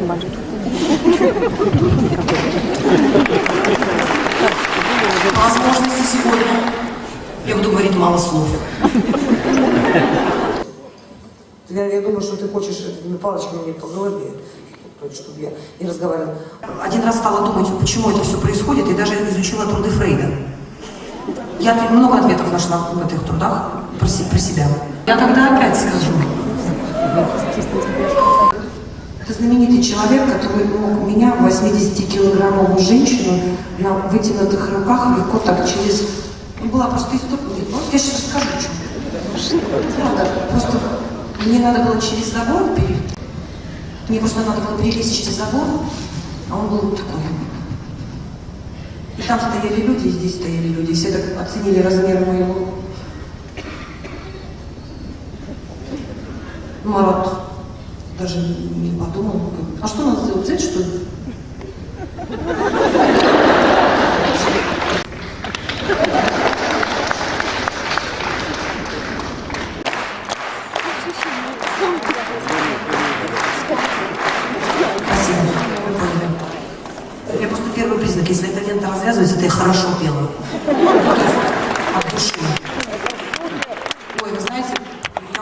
По возможности сегодня я буду говорить мало слов. Я, я думаю, что ты хочешь этими палочками мне по голове, чтобы я не разговаривала. Один раз стала думать, почему это все происходит, и даже изучила труды Фрейда. Я много ответов нашла в этих трудах про, про себя. Я тогда опять скажу. Это знаменитый человек, который мог меня, 80-килограммовую женщину, на вытянутых руках легко так через... Ну, была просто история. Вот я сейчас расскажу, что. Правда, просто мне надо было через забор пере... Мне просто надо было перелезть через забор, а он был вот такой. И там стояли люди, и здесь стояли люди. Все так оценили размер моего. Марат даже не подумал. А что надо сделать? Взять, что ли? Я просто первый признак, если эта лента развязывается, это я хорошо пела. Ну, то От души. Ой, вы знаете, я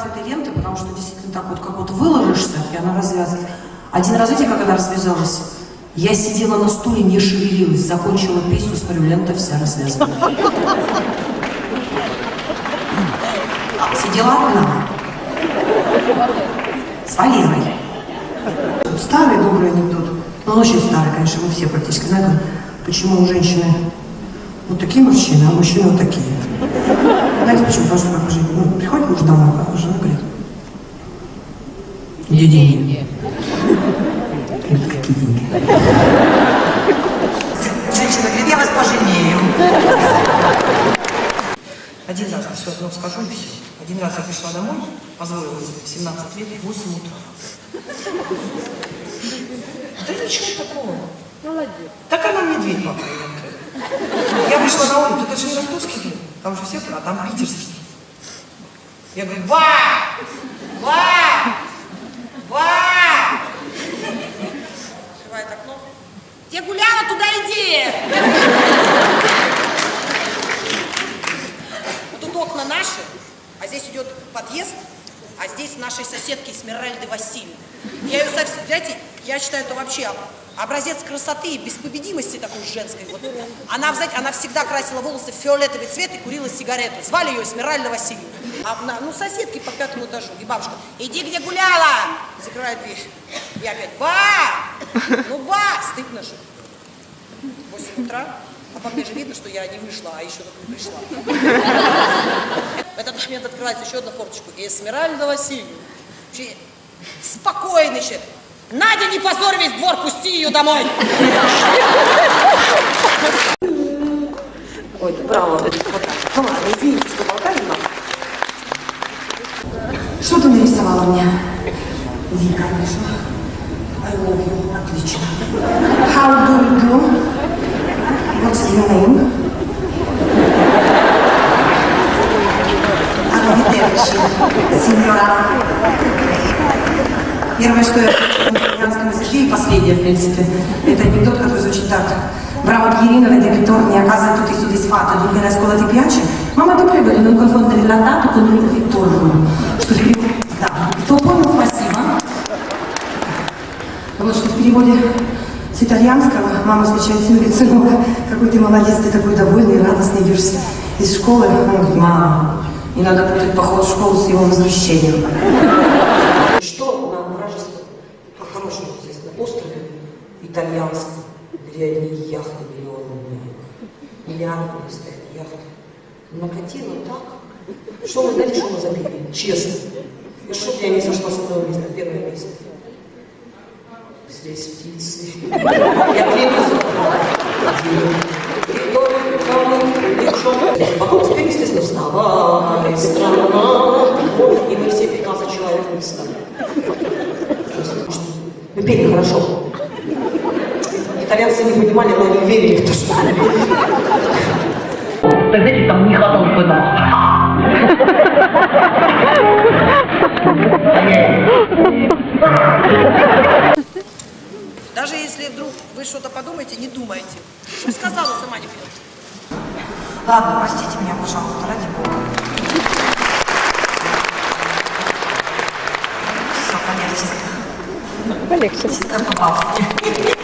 этой ленты, потому что действительно так вот как вот выложишься, и она развязывается. Один раз, видите, как она развязалась? Я сидела на стуле, не шевелилась, закончила песню, смотрю, лента вся развязана. Сидела одна. С Валерой. Старый добрый анекдот. Ну, он очень старый, конечно, мы все практически знаем, почему у женщины вот такие мужчины, а мужчины вот такие. Знаете почему? Что как жизнь. Ну, приходит муж домой, а жена говорит, где деньги? Говорит, какие деньги? Женщина говорит, я вас пожалею. Один раз, все одно скажу и все. Один раз я пришла домой, позволила себе в 17 лет, в 8 утра. Да ничего такого. Молодец. Так она мне дверь пока не открыла. Я вышла на улицу, это же не ростовский дом, там же все, а там питерский. Я говорю, ба! Ба! Ба! Открывает окно. Где гуляла, туда иди! Вот тут окна наши, а здесь идет подъезд, а здесь нашей соседки Смиральды Васильевны. Я ее знаете, я считаю, это вообще образец красоты и беспобедимости такой женской. Вот. Она, знаете, она всегда красила волосы в фиолетовый цвет и курила сигарету. Звали ее Смиральда Васильевна. А, на- ну, соседки по пятому этажу. И бабушка, иди, где гуляла! Закрывает дверь. И опять, ба! Ну, ба! Стыдно же. 8 утра, а по мне же видно, что я не вышла, а еще только не пришла. В этот момент открывается еще одна форточка. Эсмеральда Васильевна. Вообще, спокойный человек. Надя, не позорь весь двор, пусти ее домой. Ой, да браво. Вот так. Ну ладно, извините, что болтали нам. Что ты нарисовала мне? Вика, конечно. I love you. Отлично. How do you do? What's your name? Arrivederci, сеньора. Первое, что я на итальянском языке, и последнее, в принципе, это анекдот, который звучит так. Bravo vedi che torni a casa tutti soddisfatti, dunque la scuola ti piace? Mamma di non confondere l'andato con il ritorno. Что в переводе... Да, кто понял, спасибо. Потому что в переводе с итальянского мама встречает сына, говорит, сынок, какой ты молодец, ты такой довольный, радостный, идешь из школы. Она говорит, мама, не надо путать поход в школу с его возвращением. Что на вражестве, по-хорошему, здесь на острове итальянском, где одни яхты миллионные, миллиардные стоят яхты, накатило так, что вы знаете, что мы забили? Честно. И что я не сошла с этого места, первое место. Здесь птицы. Я забрала. Потом спели, естественно, вставай, страна. И мы все 15 человек не встали. Мы пели хорошо. Итальянцы не понимали, но они верили что мы пели. Вы знаете, там не хватало бы Даже если вдруг вы что-то подумаете, не думайте. Что сказала, сама не поняла. Ладно, простите меня, пожалуйста, ради бога. Все, полегче. Полегче. Чисто по-бабски.